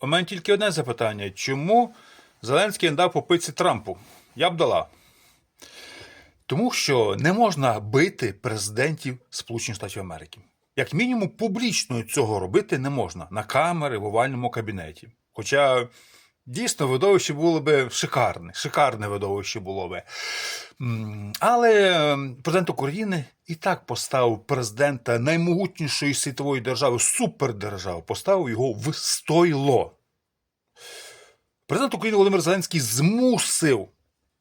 У мене тільки одне запитання: чому Зеленський не дав попитися Трампу? Я б дала. Тому що не можна бити президентів Сполучених Штатів Америки. Як мінімум, публічно цього робити не можна на камери в овальному кабінеті. Хоча дійсно видовище було би шикарне, шикарне видовище було би. Але президент України і так поставив президента наймогутнішої світової держави, супердержави, поставив його в стойло. Президент України Володимир Зеленський змусив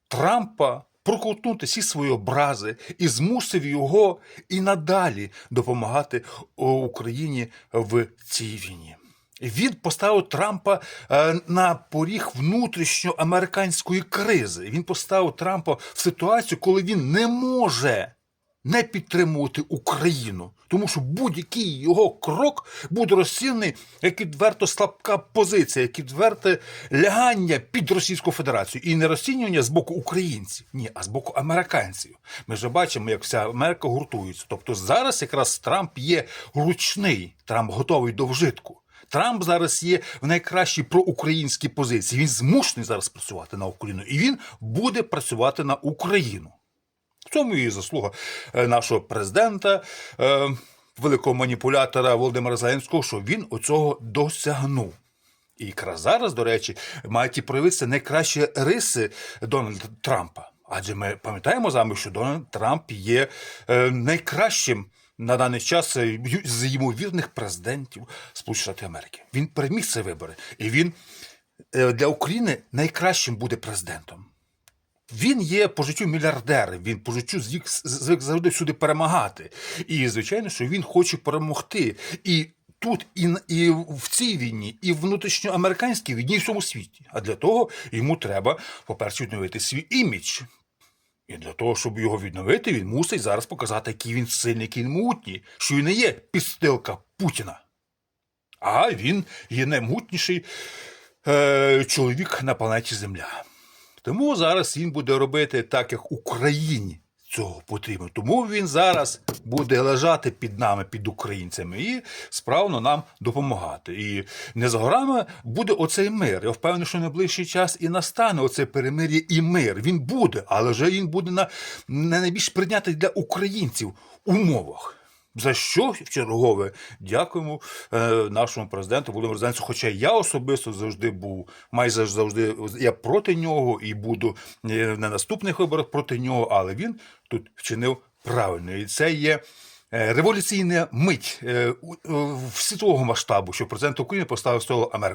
Трампа проковтнути всі свої образи і змусив його і надалі допомагати Україні в цій війні. Він поставив Трампа е, на поріг внутрішньоамериканської кризи. Він поставив Трампа в ситуацію, коли він не може не підтримувати Україну, тому що будь-який його крок буде розцінений як відверто слабка позиція, як відверте лягання під Російську Федерацію і не розцінювання з боку українців, ні, а з боку американців. Ми вже бачимо, як вся Америка гуртується. Тобто зараз якраз Трамп є ручний, Трамп готовий до вжитку. Трамп зараз є в найкращій проукраїнській позиції. Він змушений зараз працювати на Україну, і він буде працювати на Україну. В цьому і заслуга е, нашого президента, е, великого маніпулятора Володимира Зеленського, що він оцього досягнув. І якраз зараз, до речі, мають і проявитися найкращі риси Дональда Трампа. Адже ми пам'ятаємо з вами, що Дональд Трамп є е, найкращим на даний час е, з ймовірних президентів Сполучених Америки. Він переміг ці вибори, і він е, для України найкращим буде президентом. Він є по життю мільярдер, він по життю звик, звик завжди всюди перемагати. І, звичайно, що він хоче перемогти. І тут, і, і в цій війні, і в внутрішньоамериканській війні, і в всьому світі. А для того йому треба, по-перше, відновити свій імідж. І для того, щоб його відновити, він мусить зараз показати, який він сильний, який він могутній, що він не є підстилка Путіна. А він є наймутніший е, чоловік на планеті Земля. Тому зараз він буде робити так, як Україні цього потрібно. Тому він зараз буде лежати під нами, під українцями, і справно нам допомагати. І не за горами буде оцей мир. Я впевнений, що найближчий час і настане оце перемир'я і мир. Він буде, але вже він буде на, на найбільш прийнятий для українців умовах. За що в чергове дякуємо е, нашому президенту Володимиру Зеленському. Хоча я особисто завжди був майже завжди я проти нього і буду е, на наступних виборах проти нього, але він тут вчинив правильно. І це є е, революційна мить е, світового масштабу, що президент України поставив слово Америку.